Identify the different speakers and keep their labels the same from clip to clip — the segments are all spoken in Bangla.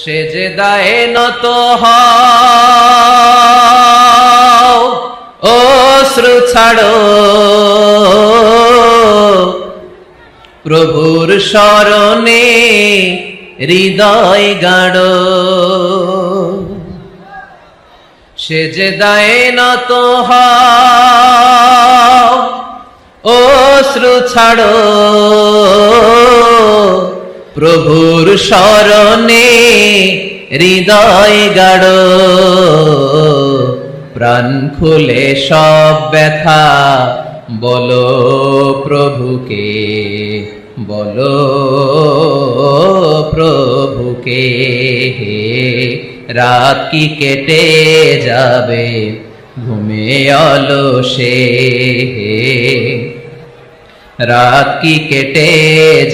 Speaker 1: সে যে দায়ে নত হও ছাড়ো। প্রভুর স্মরণে হৃদয় গাড়ো সে যে দায়ে নত হও ছাড়ো। প্রভুর স্মরণে হৃদয় গাড়ো প্রাণ খুলে সব ব্যথা, বলো প্রভুকে বলো প্রভুকে রাত কি কেটে যাবে, ঘুমে অলসে রাত কি কেটে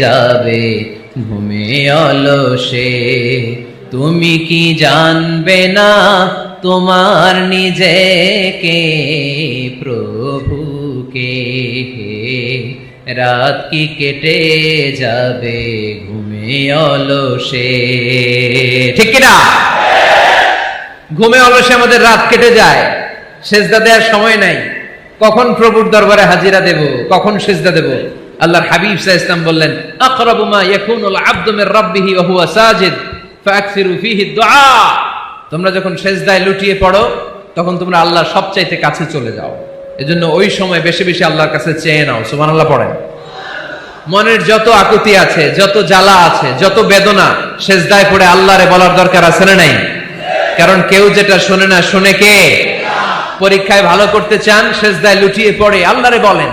Speaker 1: যাবে ঘুমে অলসে, তুমি কি জানবে না তোমার নিজেকে? প্রভুকে রাত কি কেটে যাবে ঘুমে অলসে? ঠিক কিনা ঘুমে অলসে আমাদের রাত কেটে যায়, সেজদা দেওয়ার সময় নাই। কখন প্রভুর দরবারে হাজিরা দেব, কখন সেজদা দেব? আল্লাহর হাবিব সাহ বললেন ইয়াকুনুল রাব্বিহি ওয়া হুয়া সাজিদ ফাকসিরু দুআ। তোমরা যখন সেজদায় লুটিয়ে পড়ো, তখন তোমরা আল্লাহর সবচাইতে কাছে চলে যাও। এজন্য ওই সময় বেশি বেশি আল্লাহর কাছে চেয়ে নাও, সুবহানাল্লাহ পড়েন। মনের যত আকুতি আছে, যত জ্বালা আছে, যত বেদনা, সেজদায় পড়ে আল্লাহরে বলার দরকার আছে না নাই? কারণ কেউ যেটা শোনে না, শোনে কে? পরীক্ষায় ভালো করতে চান, সেজদায় লুটিয়ে পড়ে, আল্লাহরে বলেন।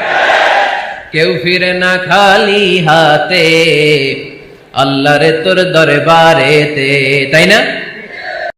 Speaker 1: কেউ ফিরে না খালি হাতে আল্লাহরে তোর দরবারেতে তাই না?